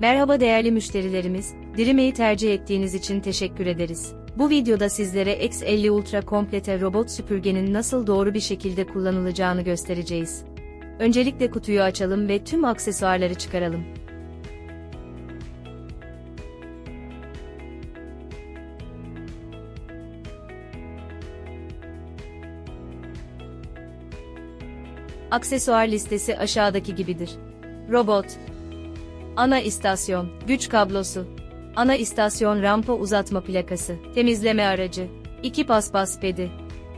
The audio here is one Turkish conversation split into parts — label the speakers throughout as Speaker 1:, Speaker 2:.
Speaker 1: Merhaba değerli müşterilerimiz, Dirime'yi tercih ettiğiniz için teşekkür ederiz. Bu videoda sizlere X50 Ultra Komplete robot süpürgenin nasıl doğru bir şekilde kullanılacağını göstereceğiz. Öncelikle kutuyu açalım ve tüm aksesuarları çıkaralım. Aksesuar listesi aşağıdaki gibidir. Robot, Ana istasyon, güç kablosu. Ana istasyon rampa uzatma plakası, temizleme aracı, 2 paspas pedi,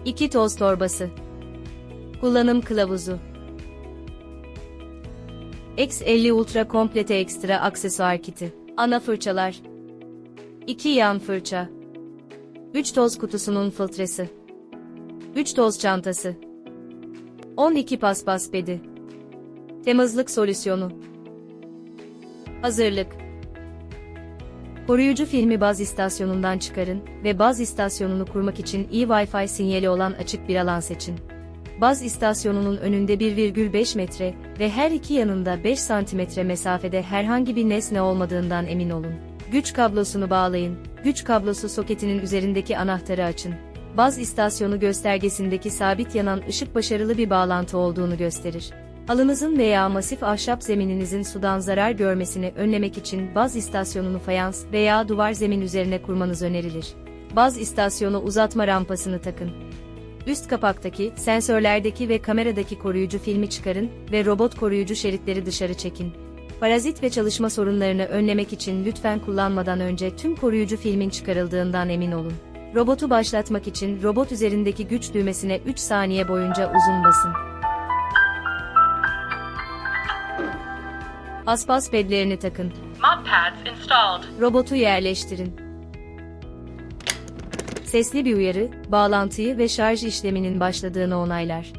Speaker 1: 2 toz torbası. Kullanım kılavuzu. X50 Ultra Komplete Ekstra Aksesuar Kiti. Ana fırçalar. 2 yan fırça. 3 toz kutusunun filtresi. 3 toz çantası. 12 paspas pedi. Temizlik solüsyonu. Hazırlık. Koruyucu filmi baz istasyonundan çıkarın ve baz istasyonunu kurmak için iyi Wi-Fi sinyali olan açık bir alan seçin. Baz istasyonunun önünde 1,5 metre ve her iki yanında 5 santimetre mesafede herhangi bir nesne olmadığından emin olun. Güç kablosunu bağlayın. Güç kablosu soketinin üzerindeki anahtarı açın. Baz istasyonu göstergesindeki sabit yanan ışık başarılı bir bağlantı olduğunu gösterir. Halınızın veya masif ahşap zemininizin sudan zarar görmesini önlemek için baz istasyonunu fayans veya duvar zemin üzerine kurmanız önerilir. Baz istasyonu uzatma rampasını takın. Üst kapaktaki, sensörlerdeki ve kameradaki koruyucu filmi çıkarın ve robot koruyucu şeritleri dışarı çekin. Parazit ve çalışma sorunlarını önlemek için lütfen kullanmadan önce tüm koruyucu filmin çıkarıldığından emin olun. Robotu başlatmak için robot üzerindeki güç düğmesine 3 saniye boyunca uzun basın. Paspas pedlerini takın.
Speaker 2: Mud pads installed.
Speaker 1: Robotu yerleştirin. Sesli bir uyarı, bağlantıyı ve şarj işleminin başladığını onaylar.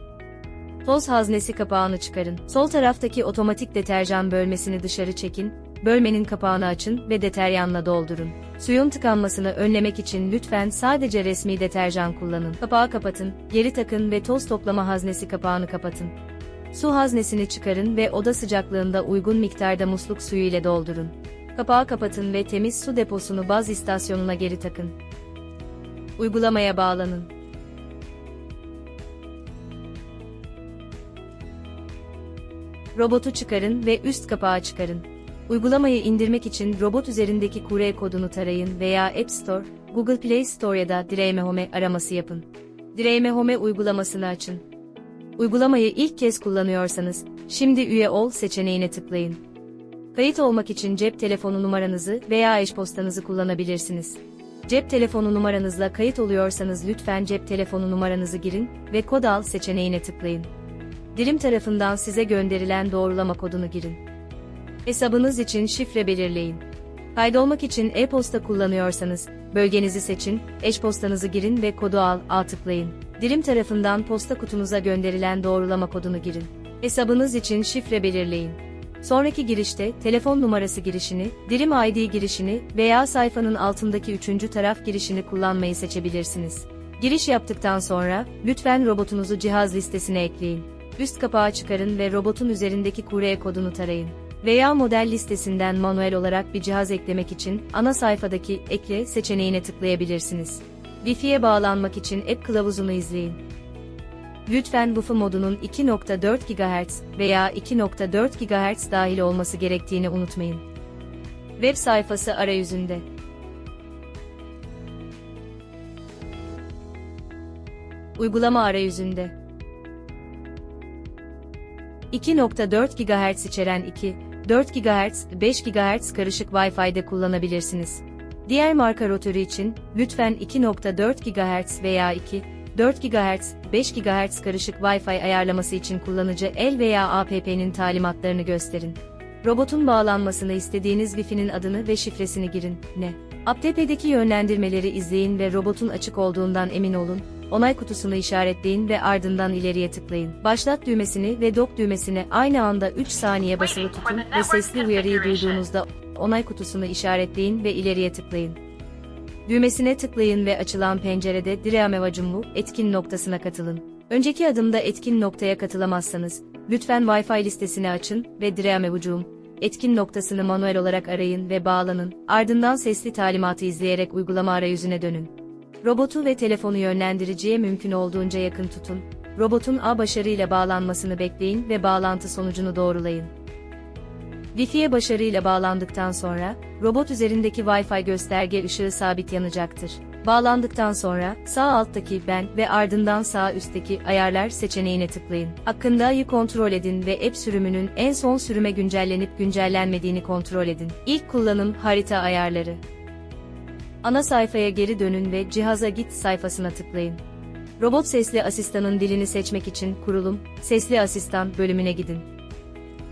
Speaker 1: Toz haznesi kapağını çıkarın. Sol taraftaki otomatik deterjan bölmesini dışarı çekin, bölmenin kapağını açın ve deteryanla doldurun. Suyun tıkanmasını önlemek için lütfen sadece resmi deterjan kullanın. Kapağı kapatın, geri takın ve toz toplama haznesi kapağını kapatın. Su haznesini çıkarın ve oda sıcaklığında uygun miktarda musluk suyu ile doldurun. Kapağı kapatın ve temiz su deposunu baz istasyonuna geri takın. Uygulamaya bağlanın. Robotu çıkarın ve üst kapağı çıkarın. Uygulamayı indirmek için robot üzerindeki QR kodunu tarayın veya App Store, Google Play Store ya da Direme Home araması yapın. Direme Home uygulamasını açın. Uygulamayı ilk kez kullanıyorsanız, şimdi üye ol seçeneğine tıklayın. Kayıt olmak için cep telefonu numaranızı veya eş-postanızı kullanabilirsiniz. Cep telefonu numaranızla kayıt oluyorsanız lütfen cep telefonu numaranızı girin ve kod al seçeneğine tıklayın. Dirim tarafından size gönderilen doğrulama kodunu girin. Hesabınız için şifre belirleyin. Kaydolmak için e-posta kullanıyorsanız, bölgenizi seçin, eş-postanızı girin ve kodu al, A tıklayın. Dirim tarafından posta kutunuza gönderilen doğrulama kodunu girin. Hesabınız için şifre belirleyin. Sonraki girişte telefon numarası girişini, Dirim ID girişini veya sayfanın altındaki üçüncü taraf girişini kullanmayı seçebilirsiniz. Giriş yaptıktan sonra, lütfen robotunuzu cihaz listesine ekleyin. Üst kapağı çıkarın ve robotun üzerindeki QR kodunu tarayın. Veya model listesinden manuel olarak bir cihaz eklemek için ana sayfadaki Ekle seçeneğine tıklayabilirsiniz. Wi-Fi'ye bağlanmak için app kılavuzunu izleyin. Lütfen Wi-Fi modunun 2.4 GHz veya 2.4 GHz dahil olması gerektiğini unutmayın. Web sayfası arayüzünde. Uygulama arayüzünde. 2.4 GHz içeren 2, 4 GHz, 5 GHz karışık Wi-Fi'de kullanabilirsiniz. Diğer marka rotörü için, lütfen 2.4 GHz veya 2, 4 GHz, 5 GHz karışık Wi-Fi ayarlaması için kullanıcı el veya APP'nin talimatlarını gösterin. Robotun bağlanmasını istediğiniz Wi-Fi'nin adını ve şifresini girin. Ne? AppTP'deki yönlendirmeleri izleyin ve robotun açık olduğundan emin olun. Onay kutusunu işaretleyin ve ardından ileriye tıklayın. Başlat düğmesini ve dok düğmesini aynı anda 3 saniye basılı tutun ve sesli uyarıyı duyduğunuzda onay kutusunu işaretleyin ve ileriye tıklayın. Düğmesine tıklayın ve açılan pencerede Direame Vacumbu etkin noktasına katılın. Önceki adımda etkin noktaya katılamazsanız, lütfen Wi-Fi listesini açın ve Direame Vacum etkin noktasını manuel olarak arayın ve bağlanın, ardından sesli talimatı izleyerek uygulama arayüzüne dönün. Robotu ve telefonu yönlendiriciye mümkün olduğunca yakın tutun. Robotun ağ başarıyla bağlanmasını bekleyin ve bağlantı sonucunu doğrulayın. Wi-Fi'ye başarıyla bağlandıktan sonra, robot üzerindeki Wi-Fi gösterge ışığı sabit yanacaktır. Bağlandıktan sonra, sağ alttaki Ben ve ardından sağ üstteki Ayarlar seçeneğine tıklayın. Hakkındayı kontrol edin ve app sürümünün en son sürüme güncellenip güncellenmediğini kontrol edin. İlk kullanım harita ayarları. Ana sayfaya geri dönün ve Cihaza Git sayfasına tıklayın. Robot sesli asistanın dilini seçmek için Kurulum, Sesli Asistan bölümüne gidin.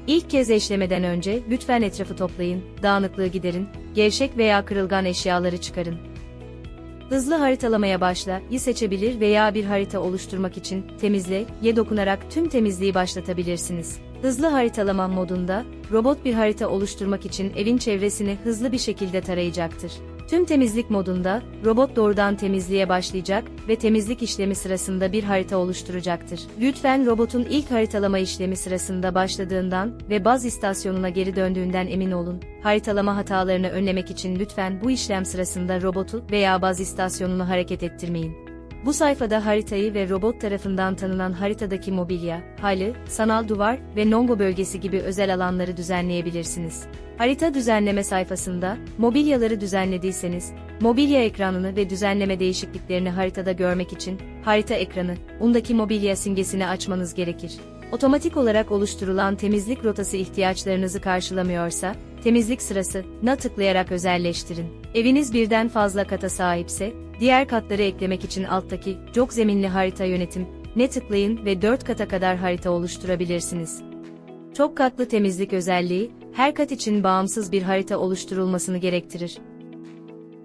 Speaker 1: İlk kez eşlemeden önce lütfen etrafı toplayın, dağınıklığı giderin, gevşek veya kırılgan eşyaları çıkarın. Hızlı haritalamaya başla, yi seçebilir veya bir harita oluşturmak için temizle, ye dokunarak tüm temizliği başlatabilirsiniz. Hızlı haritalama modunda, robot bir harita oluşturmak için evin çevresini hızlı bir şekilde tarayacaktır. Tüm temizlik modunda, robot doğrudan temizliğe başlayacak ve temizlik işlemi sırasında bir harita oluşturacaktır. Lütfen robotun ilk haritalama işlemi sırasında başladığından ve baz istasyonuna geri döndüğünden emin olun. Haritalama hatalarını önlemek için lütfen bu işlem sırasında robotu veya baz istasyonunu hareket ettirmeyin. Bu sayfada haritayı ve robot tarafından tanınan haritadaki mobilya, halı, sanal duvar ve nongo bölgesi gibi özel alanları düzenleyebilirsiniz. Harita düzenleme sayfasında, mobilyaları düzenlediyseniz, mobilya ekranını ve düzenleme değişikliklerini haritada görmek için, harita ekranı, undaki mobilya simgesini açmanız gerekir. Otomatik olarak oluşturulan temizlik rotası ihtiyaçlarınızı karşılamıyorsa, temizlik sırası, na tıklayarak özelleştirin. Eviniz birden fazla kata sahipse, diğer katları eklemek için alttaki, çok zeminli harita yönetim, ne tıklayın ve 4 kata kadar harita oluşturabilirsiniz. Çok katlı temizlik özelliği, her kat için bağımsız bir harita oluşturulmasını gerektirir.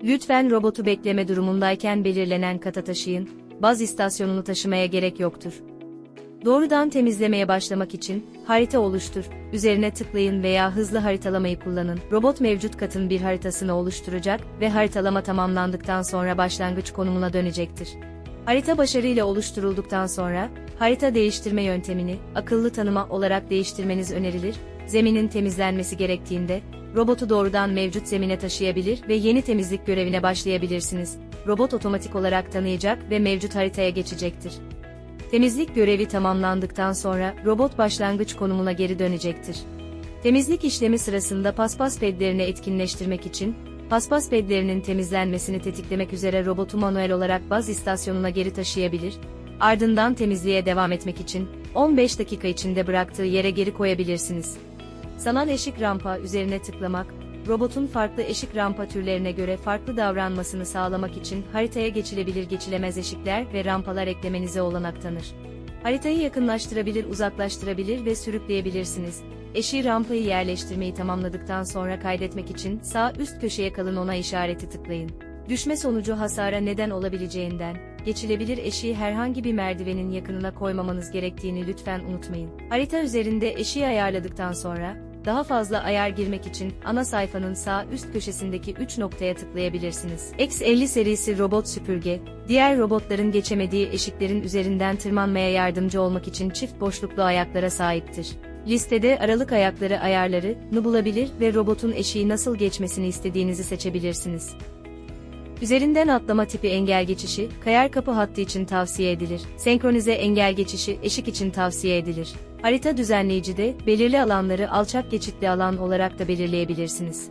Speaker 1: Lütfen robotu bekleme durumundayken belirlenen kata taşıyın, baz istasyonunu taşımaya gerek yoktur. Doğrudan temizlemeye başlamak için, harita oluştur, üzerine tıklayın veya hızlı haritalamayı kullanın. Robot mevcut katın bir haritasını oluşturacak ve haritalama tamamlandıktan sonra başlangıç konumuna dönecektir. Harita başarıyla oluşturulduktan sonra, harita değiştirme yöntemini, akıllı tanıma olarak değiştirmeniz önerilir, zeminin temizlenmesi gerektiğinde, robotu doğrudan mevcut zemine taşıyabilir ve yeni temizlik görevine başlayabilirsiniz. Robot otomatik olarak tanıyacak ve mevcut haritaya geçecektir. Temizlik görevi tamamlandıktan sonra robot başlangıç konumuna geri dönecektir. Temizlik işlemi sırasında paspas pedlerini etkinleştirmek için, paspas pedlerinin temizlenmesini tetiklemek üzere robotu manuel olarak baz istasyonuna geri taşıyabilir, ardından temizliğe devam etmek için 15 dakika içinde bıraktığı yere geri koyabilirsiniz. Sanal eşik rampa üzerine tıklamak, robotun farklı eşik rampa türlerine göre farklı davranmasını sağlamak için haritaya geçilebilir geçilemez eşikler ve rampalar eklemenize olanak tanır. Haritayı yakınlaştırabilir, uzaklaştırabilir ve sürükleyebilirsiniz. Eşiği rampayı yerleştirmeyi tamamladıktan sonra kaydetmek için sağ üst köşeye kalın ona işareti tıklayın. Düşme sonucu hasara neden olabileceğinden, geçilebilir eşiği herhangi bir merdivenin yakınına koymamanız gerektiğini lütfen unutmayın. Harita üzerinde eşiği ayarladıktan sonra, daha fazla ayar girmek için ana sayfanın sağ üst köşesindeki 3 noktaya tıklayabilirsiniz. X50 serisi robot süpürge, diğer robotların geçemediği eşiklerin üzerinden tırmanmaya yardımcı olmak için çift boşluklu ayaklara sahiptir. Listede aralık ayakları ayarları bulabilir ve robotun eşiği nasıl geçmesini istediğinizi seçebilirsiniz. Üzerinden atlama tipi engel geçişi, kayar kapı hattı için tavsiye edilir. Senkronize engel geçişi, eşik için tavsiye edilir. Harita düzenleyicide, belirli alanları alçak geçitli alan olarak da belirleyebilirsiniz.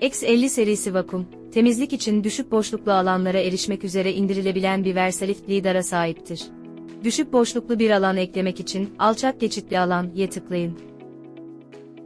Speaker 1: X50 serisi vakum, temizlik için düşük boşluklu alanlara erişmek üzere indirilebilen bir Versalift lidara sahiptir. Düşük boşluklu bir alan eklemek için, alçak geçitli alan, ye tıklayın.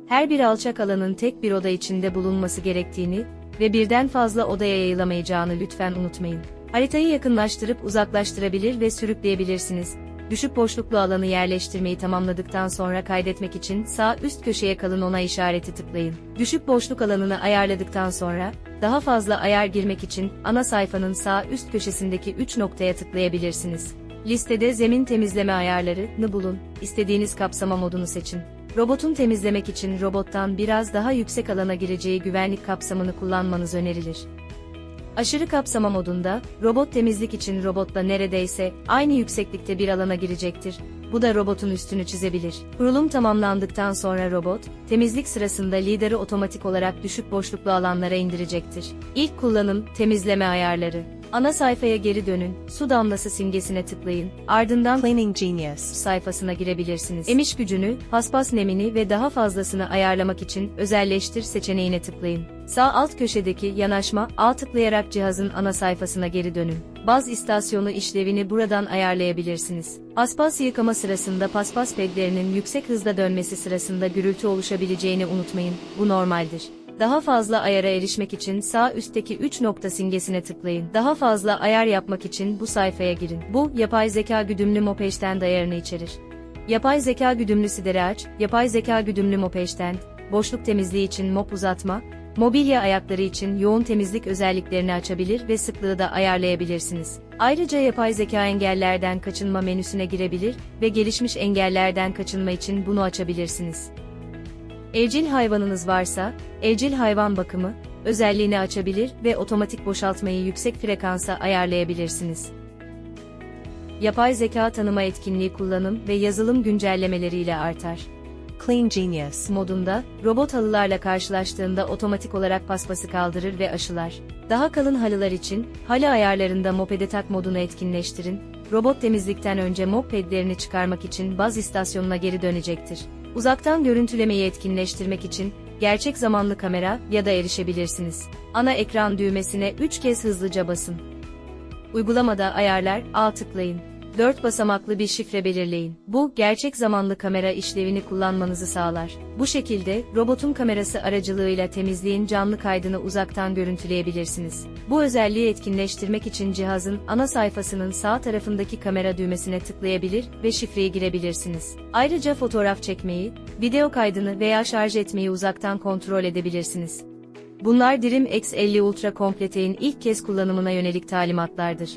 Speaker 1: Her bir alçak alanın tek bir oda içinde bulunması gerektiğini, ve birden fazla odaya yayılamayacağını lütfen unutmayın. Haritayı yakınlaştırıp uzaklaştırabilir ve sürükleyebilirsiniz. Düşük boşluklu alanı yerleştirmeyi tamamladıktan sonra kaydetmek için sağ üst köşeye kalın ona işareti tıklayın. Düşük boşluk alanını ayarladıktan sonra, daha fazla ayar girmek için ana sayfanın sağ üst köşesindeki 3 noktaya tıklayabilirsiniz. Listede zemin temizleme ayarlarını bulun, istediğiniz kapsama modunu seçin. Robotun temizlemek için robottan biraz daha yüksek alana gireceği güvenlik kapsamını kullanmanız önerilir. Aşırı kapsama modunda, robot temizlik için robotla neredeyse aynı yükseklikte bir alana girecektir. Bu da robotun üstünü çizebilir. Kurulum tamamlandıktan sonra robot, temizlik sırasında lideri otomatik olarak düşük boşluklu alanlara indirecektir. İlk kullanım, temizleme ayarları. Ana sayfaya geri dönün, su damlası simgesine tıklayın, ardından
Speaker 3: Cleaning Genius.
Speaker 1: sayfasına girebilirsiniz. Emiş gücünü, paspas nemini ve daha fazlasını ayarlamak için özelleştir seçeneğine tıklayın. Sağ alt köşedeki yanaşma, A tıklayarak cihazın ana sayfasına geri dönün. Baz istasyonu işlevini buradan ayarlayabilirsiniz. Paspas yıkama sırasında paspas pedlerinin yüksek hızda dönmesi sırasında gürültü oluşabileceğini unutmayın, bu normaldir. Daha fazla ayara erişmek için sağ üstteki 3 nokta simgesine tıklayın. Daha fazla ayar yapmak için bu sayfaya girin. Bu, yapay zeka güdümlü Mopeş'ten ayarını içerir. Yapay zeka güdümlü sideri yapay zeka güdümlü Mopeş'ten, boşluk temizliği için mop uzatma, mobilya ayakları için yoğun temizlik özelliklerini açabilir ve sıklığı da ayarlayabilirsiniz. Ayrıca yapay zeka engellerden kaçınma menüsüne girebilir ve gelişmiş engellerden kaçınma için bunu açabilirsiniz. Evcil hayvanınız varsa, evcil hayvan bakımı özelliğini açabilir ve otomatik boşaltmayı yüksek frekansa ayarlayabilirsiniz. Yapay zeka tanıma etkinliği kullanım ve yazılım güncellemeleriyle artar.
Speaker 3: Clean Genius.
Speaker 1: modunda, robot halılarla karşılaştığında otomatik olarak paspası kaldırır ve aşılar. Daha kalın halılar için, halı ayarlarında mopede tak modunu etkinleştirin, robot temizlikten önce mop pedlerini çıkarmak için baz istasyonuna geri dönecektir. Uzaktan görüntülemeyi etkinleştirmek için, gerçek zamanlı kamera ya da erişebilirsiniz. Ana ekran düğmesine 3 kez hızlıca basın. Uygulamada ayarlar, A tıklayın. 4 basamaklı bir şifre belirleyin. Bu, gerçek zamanlı kamera işlevini kullanmanızı sağlar. Bu şekilde, robotun kamerası aracılığıyla temizliğin canlı kaydını uzaktan görüntüleyebilirsiniz. Bu özelliği etkinleştirmek için cihazın ana sayfasının sağ tarafındaki kamera düğmesine tıklayabilir ve şifreyi girebilirsiniz. Ayrıca fotoğraf çekmeyi, video kaydını veya şarj etmeyi uzaktan kontrol edebilirsiniz. Bunlar Dirim X50 Ultra Complete'in ilk kez kullanımına yönelik talimatlardır.